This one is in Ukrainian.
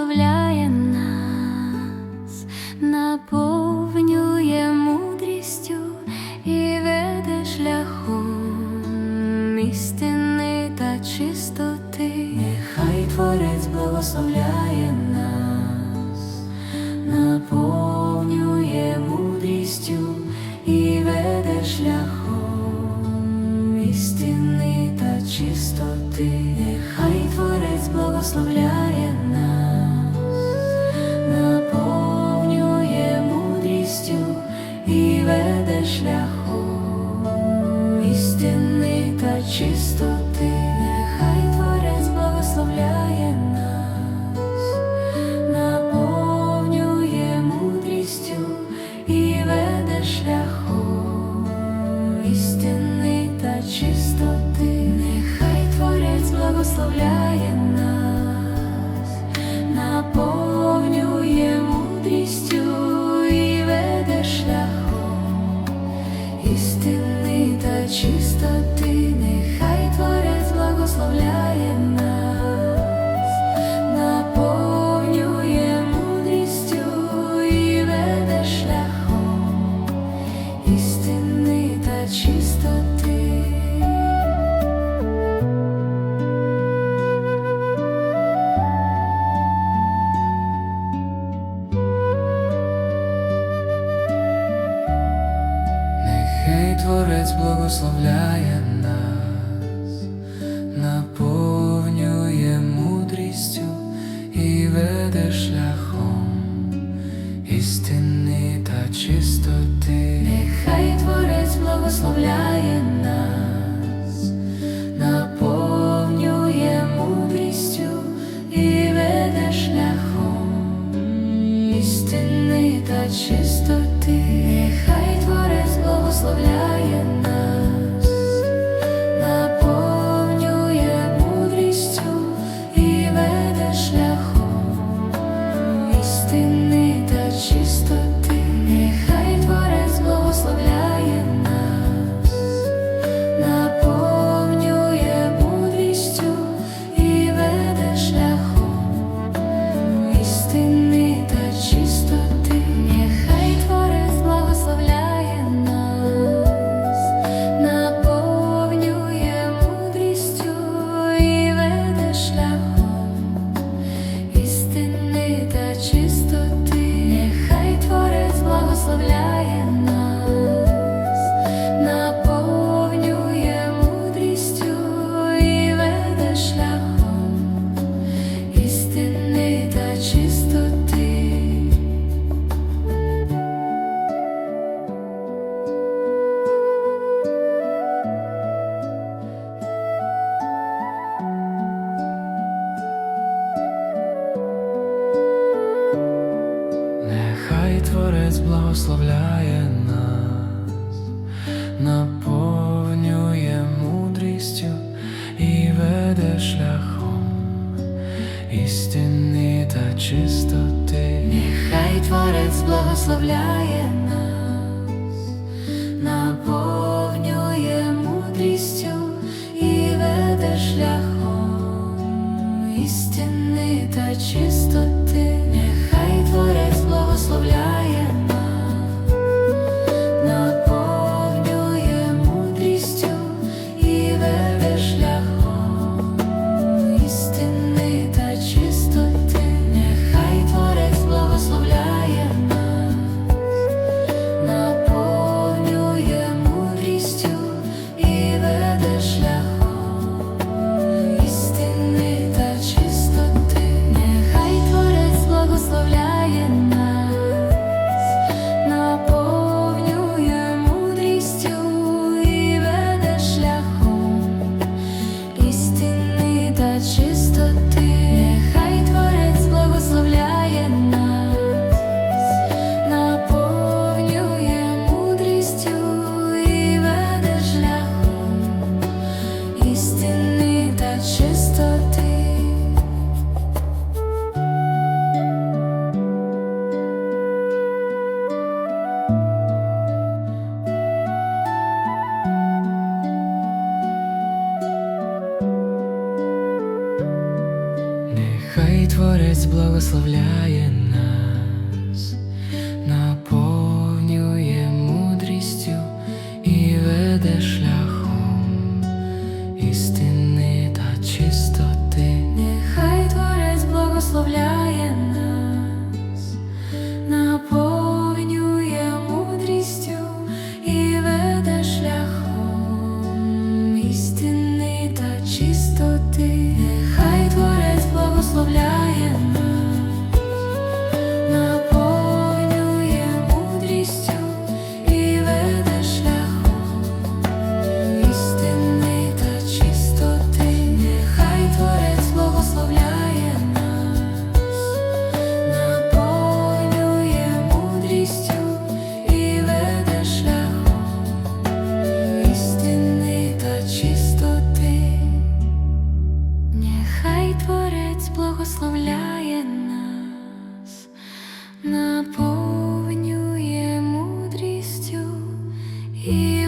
благословляє нас, наповнює мудрістю і веде шляхом істини та чистоти, нехай творець благословляє нас, наповнює мудрістю і веде шляхом істини та чистоти, нехай творець благословляє. чисто. благословляє. Творець благословляє нас, наповнює мудрістю і веде шляхом істини та чистоти. Нехай Творець благословляє. Отець благословляє. Here